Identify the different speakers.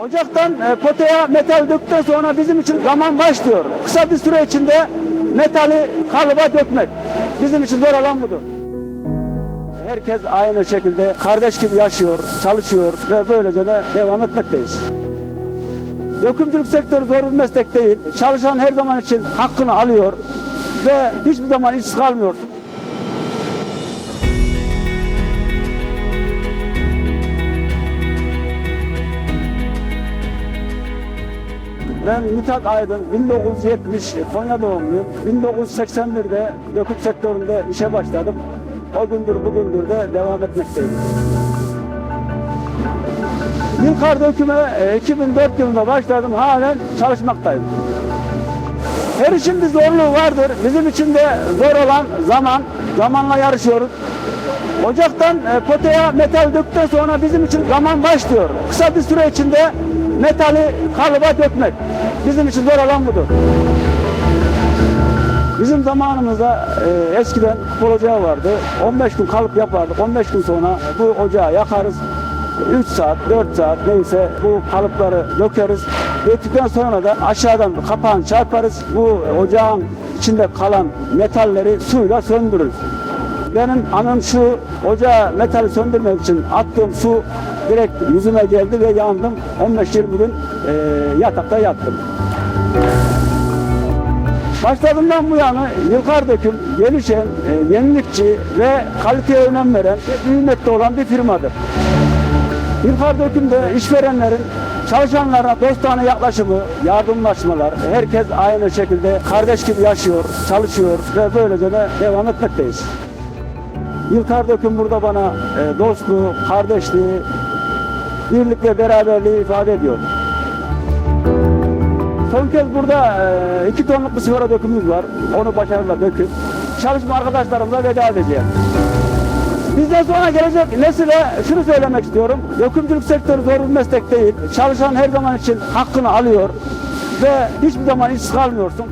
Speaker 1: Ocaktan e, potaya metal döktükten sonra bizim için zaman başlıyor. Kısa bir süre içinde metali kalıba dökmek. Bizim için zor olan budur. Herkes aynı şekilde kardeş gibi yaşıyor, çalışıyor ve böylece de devam etmekteyiz. Dökümcülük sektörü zor bir meslek değil. Çalışan her zaman için hakkını alıyor ve hiçbir zaman işsiz kalmıyor. Ben Mithat Aydın, 1970 Konya doğumluyum. 1981'de döküm sektöründe işe başladım. O gündür bugündür de devam etmekteyim. Yılkar döküme e, 2004 yılında başladım. Halen çalışmaktayım. Her işin bir zorluğu vardır. Bizim için de zor olan zaman. Zamanla yarışıyoruz. Ocaktan e, potaya metal döktükten sonra bizim için zaman başlıyor. Kısa bir süre içinde metali kalıba dökmek. Bizim için zor olan budur. Bizim zamanımızda e, eskiden kupol ocağı vardı. 15 gün kalıp yapardık. 15 gün sonra bu ocağı yakarız. 3 saat, 4 saat neyse bu kalıpları dökeriz. Döktükten sonra da aşağıdan kapağını çarparız. Bu ocağın içinde kalan metalleri suyla söndürürüz. Benim anım şu ocağı metali söndürmek için attığım su direkt yüzüme geldi ve yandım. 15-20 gün e, yatakta yattım. Başladığımdan bu yana yılkar döküm, gelişen, e, yenilikçi ve kaliteye önem veren, ve büyümekte olan bir firmadır. Yılkar dökümde işverenlerin çalışanlara dostane yaklaşımı, yardımlaşmalar, herkes aynı şekilde kardeş gibi yaşıyor, çalışıyor ve böylece de devam etmekteyiz. Yılkar döküm burada bana e, dostluğu, kardeşliği, birlik ve beraberliği ifade ediyor. Son kez burada e, iki tonluk bir sigara dökümümüz var. Onu başarıyla döküp çalışma arkadaşlarımla veda edeceğim. Bizden sonra gelecek nesile şunu söylemek istiyorum. Dökümcülük sektörü zor bir meslek değil. Çalışan her zaman için hakkını alıyor ve hiçbir zaman işsiz kalmıyorsun.